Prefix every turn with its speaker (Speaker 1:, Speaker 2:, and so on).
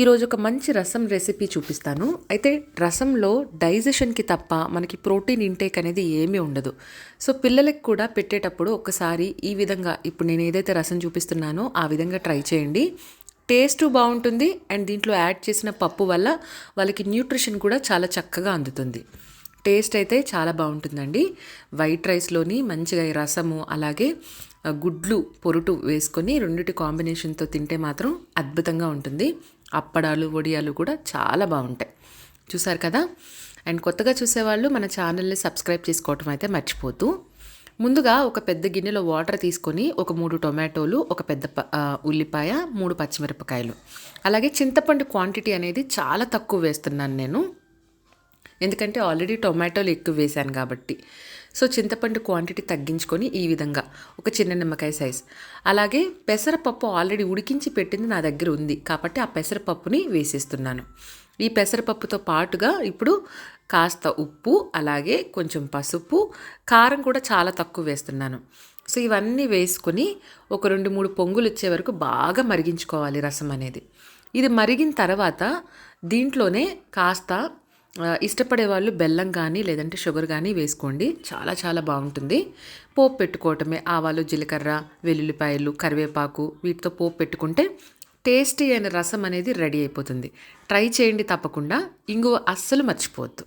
Speaker 1: ఈరోజు ఒక మంచి రసం రెసిపీ చూపిస్తాను. అయితే రసంలో డైజెషన్కి తప్ప మనకి ప్రోటీన్ ఇంటేక్ అనేది ఏమీ ఉండదు. సో పిల్లలకి కూడా పెట్టేటప్పుడు ఒకసారి ఈ విధంగా ఇప్పుడు నేను ఏదైతే రసం చూపిస్తున్నానో ఆ విధంగా ట్రై చేయండి. టేస్ట్ బాగుంటుంది అండ్ దీంట్లో యాడ్ చేసిన పప్పు వల్ల వాళ్ళకి న్యూట్రిషన్ కూడా చాలా చక్కగా అందుతుంది. టేస్ట్ అయితే చాలా బాగుంటుందండి. వైట్ రైస్లోని మంచిగా ఈ రసము అలాగే గుడ్లు పొరుటు వేసుకొని రెండిటి కాంబినేషన్తో తింటే మాత్రం అద్భుతంగా ఉంటుంది. అప్పడాలు వడియాలు కూడా చాలా బాగుంటాయి. చూసారు కదా? అండ్ కొత్తగా చూసేవాళ్ళు మన ఛానల్ని సబ్స్క్రైబ్ చేసుకోవటం అయితే మర్చిపోతూ ముందుగా ఒక పెద్ద గిన్నెలో వాటర్ తీసుకొని ఒక మూడు టొమాటోలు ఒక పెద్ద ప- ఉల్లిపాయ మూడు పచ్చిమిరపకాయలు. అలాగే చింతపండు క్వాంటిటీ అనేది చాలా తక్కువ వేస్తున్నాను నేను. ఎందుకంటే ఆల్రెడీ టొమాటోలు ఎక్కువ వేశాను కాబట్టి. సో చింతపండు క్వాంటిటీ తగ్గించుకొని ఈ విధంగా ఒక చిన్న నిమ్మకాయ సైజ్. అలాగే పెసరపప్పు ఆల్రెడీ ఉడికించి పెట్టింది నా దగ్గర ఉంది. కాబట్టి ఆ పెసరపప్పుని వేసేస్తున్నాను. ఈ పెసరపప్పుతో పాటుగా ఇప్పుడు కాస్త ఉప్పు అలాగే కొంచెం పసుపు కారం కూడా చాలా తక్కువ వేస్తున్నాను. సో ఇవన్నీ వేసుకొని ఒక రెండు మూడు పొంగులు వచ్చే వరకు బాగా మరిగించుకోవాలి రసం అనేది. ఇది మరిగిన తర్వాత దీంట్లోనే కాస్త ఇష్టపడే వాళ్ళు బెల్లం కానీ లేదంటే షుగర్ కానీ వేసుకోండి. చాలా చాలా బాగుంటుంది. పోపు పెట్టుకోవటమే ఆవాలు జీలకర్ర వెల్లుల్లిపాయలు కరివేపాకు వీటితో పోపు పెట్టుకుంటే టేస్టీ అయిన రసం అనేది రెడీ అయిపోతుంది. ట్రై చేయండి తప్పకుండా. ఇంగువ అస్సలు మర్చిపోవద్దు.